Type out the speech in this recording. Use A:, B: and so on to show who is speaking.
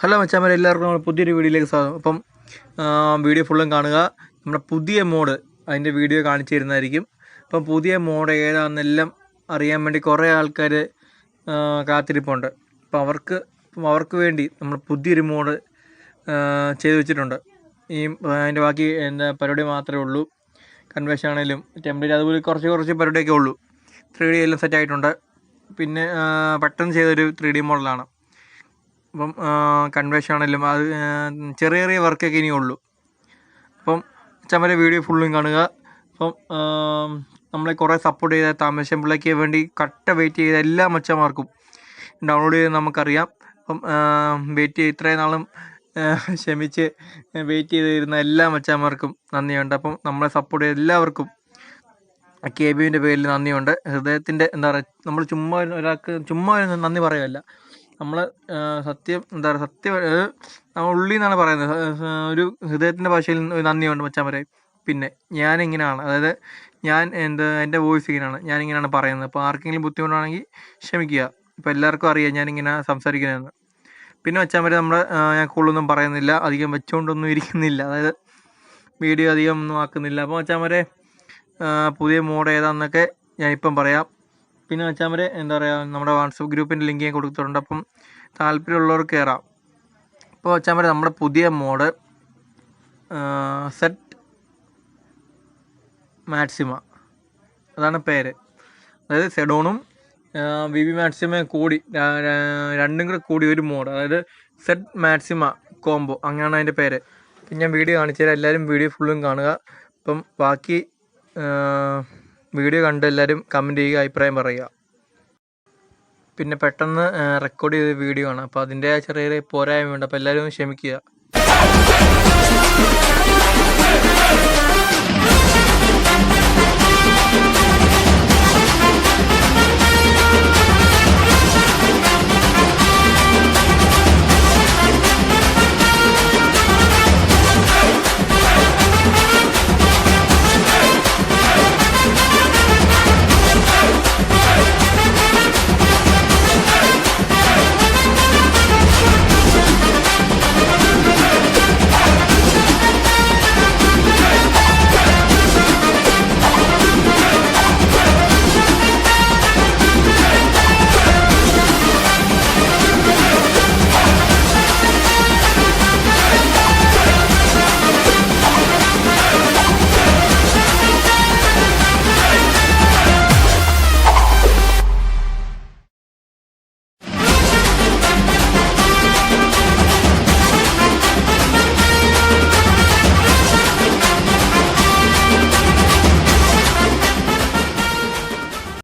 A: Hello മച്ചാമാരെ എല്ലാവർക്കും നമ്മുടെ പുതിയൊരു വീഡിയോയിലേക്ക് സ്വാഗതം. അപ്പം വീഡിയോ ഫുള്ളും കാണുക. നമ്മുടെ പുതിയ മോഡ് അതിന്റെ വീഡിയോ കാണിച്ചു തരുന്നതായിരിക്കും അപ്പം പുതിയ മോഡ് ഏതാണെന്നെല്ലാം അറിയാൻ വേണ്ടി കുറേ ആൾക്കാർ കാത്തിരിപ്പുണ്ട്. അപ്പം അവർക്ക് അവർക്ക് വേണ്ടി നമ്മൾ പുതിയൊരു മോഡ് ചെയ്തു വെച്ചിട്ടുണ്ട്. ഈ അതിന്റെ ബാക്കി എന്താ പരിപാടി മാത്രമേ ഉള്ളൂ. കൺവേഷൻ ആണെങ്കിലും ടെംപ്ലേറ്റ് അതുപോലെ കുറച്ച് കുറച്ച് പരിപാടിയൊക്കെ ഉള്ളൂ. ത്രീ ഡി എല്ലാം സെറ്റ് ആയിട്ടുണ്ട്. പിന്നെ പെട്ടെന്ന് ചെയ്തൊരു ത്രീ ഡി മോഡലാണ്. അപ്പം കൺവേഷൻ ആണെങ്കിലും അത് ചെറിയ ചെറിയ വർക്കൊക്കെ ഇനിയുള്ളൂ. അപ്പം ചമ്മരെ വീഡിയോ ഫുള്ളും കാണുക. അപ്പം നമ്മളെ കുറേ സപ്പോർട്ട് ചെയ്ത താമരശ്ശേരി പിള്ളയ്ക്ക് വേണ്ടി കട്ട വെയിറ്റ് ചെയ്ത എല്ലാ മച്ചന്മാർക്കും ഡൗൺലോഡ് ചെയ്ത് നമുക്കറിയാം. അപ്പം വെയിറ്റ് ചെയ്ത് ഇത്രയും നാളും ക്ഷമിച്ച് വെയിറ്റ് ചെയ്തിരുന്ന എല്ലാ മച്ചാന്മാർക്കും നന്ദിയുണ്ട്. അപ്പം നമ്മളെ സപ്പോർട്ട് ചെയ്ത എല്ലാവർക്കും കെ ബിന്റെ പേരിൽ നന്ദിയുണ്ട്. ഹൃദയത്തിന്റെ എന്താ പറയുക നമ്മൾ ചുമ്മാ ഒരു- ഒരാൾക്ക് ചുമ്മാ നന്ദി പറയുകയല്ല. നമ്മൾ സത്യം എന്താ പറയുക സത്യം നമ്മൾ ഉള്ളിൽ നിന്നാണ് പറയുന്നത്. ഒരു ഹൃദയത്തിന്റെ ഭാഷയിൽ ഒരു നന്ദിയുണ്ട് പറയും പിന്നെ ഞാൻ ഇങ്ങനെയാണ് അതായത് ഞാൻ എന്താ എന്റെ വോയിസ് ഇങ്ങനെയാണ് ഞാൻ ഇങ്ങനെയാണ് പറയുന്നത്. അപ്പോൾ ആർക്കെങ്കിലും ബുദ്ധിമുട്ടാണെങ്കിൽ ക്ഷമിക്കുക. ഇപ്പോൾ എല്ലാവർക്കും അറിയാം ഞാനിങ്ങനെ സംസാരിക്കുന്നതെന്ന്. പിന്നെ മച്ചാൻ വരെ നമ്മൾ ഞാൻ കൂടുതലൊന്നും പറയുന്നില്ല. അധികം വെച്ചുകൊണ്ടൊന്നും ഇരിക്കുന്നില്ല. അതായത് വീഡിയോ അധികം ഒന്നും ആക്കുന്നില്ല. അപ്പോൾ മച്ചാൻ വരെ പുതിയ മോഡ് ഏതാണെന്നൊക്കെ ഞാനിപ്പം പറയാം. പിന്നെ വെച്ചാൽ വരെ എന്താ പറയുക നമ്മുടെ വാട്സപ്പ് ഗ്രൂപ്പിന്റെ ലിങ്ക് ഞാൻ കൊടുത്തിട്ടുണ്ട്. അപ്പം താല്പര്യമുള്ളവർക്ക് കയറാം ഇപ്പോൾ വെച്ചാൽ വരെ നമ്മുടെ പുതിയ മോഡ് സെറ്റ് മാക്സിമ. അതാണ് പേര്. അതായത് സെഡോണും വി വി മാക്സിമ കൂടി രണ്ടും കൂടെ കൂടി ഒരു മോഡ്. അതായത് സെറ്റ് മാക്സിമ കോംബോ അങ്ങനെയാണ് അതിന്റെ പേര്. ഞാൻ വീഡിയോ കാണിച്ചു തരാം എല്ലാവരും വീഡിയോ ഫുള്ളും കാണുക. അപ്പം ബാക്കി വീഡിയോ കണ്ട് എല്ലാവരും കമന്റ് ചെയ്യുക അഭിപ്രായം പറയുക. പിന്നെ പെട്ടെന്ന് റെക്കോർഡ് ചെയ്ത വീഡിയോ ആണ്. അപ്പോൾ അതിന്റെ ചെറിയ പോരായ്മ ഉണ്ട് അപ്പോൾ എല്ലാവരും ക്ഷമിക്കുക.